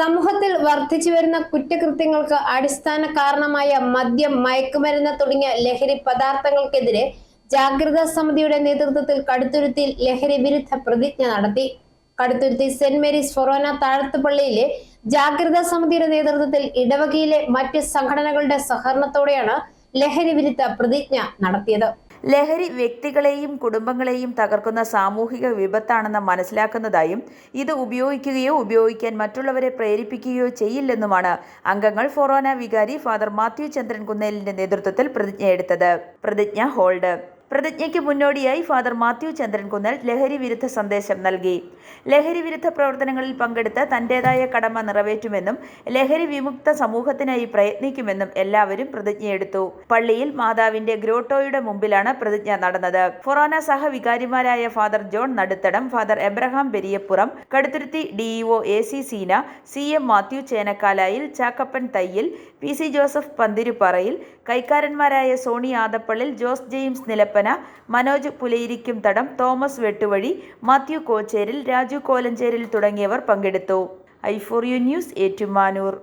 സമൂഹത്തിൽ വർദ്ധിച്ചു വരുന്ന കുറ്റകൃത്യങ്ങൾക്ക് അടിസ്ഥാന കാരണമായ മദ്യം മയക്കുമരുന്ന് തുടങ്ങിയ ലഹരി പദാർത്ഥങ്ങൾക്കെതിരെ ജാഗ്രതാ സമിതിയുടെ നേതൃത്വത്തിൽ കടുത്തുരുത്തിയിൽ ലഹരി വിരുദ്ധ പ്രതിജ്ഞ നടത്തി. കടുത്തുരുത്തി സെന്റ് മേരീസ് ഫൊറോന താഴത്തുപള്ളിയിലെ ജാഗ്രതാ സമിതിയുടെ നേതൃത്വത്തിൽ ഇടവകയിലെ മറ്റ് സംഘടനകളുടെ സഹകരണത്തോടെയാണ് ലഹരി വിരുദ്ധ പ്രതിജ്ഞ നടത്തിയത്. ലഹരി വ്യക്തികളെയും കുടുംബങ്ങളെയും തകർക്കുന്ന സാമൂഹിക വിപത്താണെന്ന് മനസ്സിലാക്കുന്നതായും ഇത് ഉപയോഗിക്കുകയോ ഉപയോഗിക്കാൻ മറ്റുള്ളവരെ പ്രേരിപ്പിക്കുകയോ ചെയ്യില്ലെന്നുമാണ് അംഗങ്ങൾ ഫൊറോന വികാരി ഫാദർ മാത്യു ചന്ദ്രൻ കുന്നേലിന്റെ നേതൃത്വത്തിൽ പ്രതിജ്ഞയെടുത്തത്. പ്രതിജ്ഞ ഹോൾഡ്. പ്രതിജ്ഞയ്ക്ക് മുന്നോടിയായി ഫാദർ മാത്യു ചന്ദ്രൻകുന്നൽ ലഹരി വിരുദ്ധ സന്ദേശം നൽകി. ലഹരി വിരുദ്ധ പ്രവർത്തനങ്ങളിൽ പങ്കെടുത്ത തന്റേതായ കടമ നിറവേറ്റുമെന്നും ലഹരി വിമുക്ത സമൂഹത്തിനായി പ്രയത്നിക്കുമെന്നും എല്ലാവരും പ്രതിജ്ഞയെടുത്തു. പള്ളിയിൽ മാതാവിന്റെ ഗ്രോട്ടോയുടെ മുമ്പിലാണ് പ്രതിജ്ഞ നടന്നത്. Forane സഹവികാരിമാരായ father John Naduthadam father Abraham Periyappuram Kaduthuruthy DEO A C Seena C M Mathew Chenakkalayil Chackappan Thayyil P C Joseph Panthiruparayil കൈക്കാരന്മാരായ Soni Adappallil Jose James Nilappana Manoj Pulayirikkum Thadam Thomas Vettuvazhi Mathew Kocheril Raju Kolancheril തുടങ്ങിയവർ പങ്കെടുത്തു. I for you news Ettumanoor.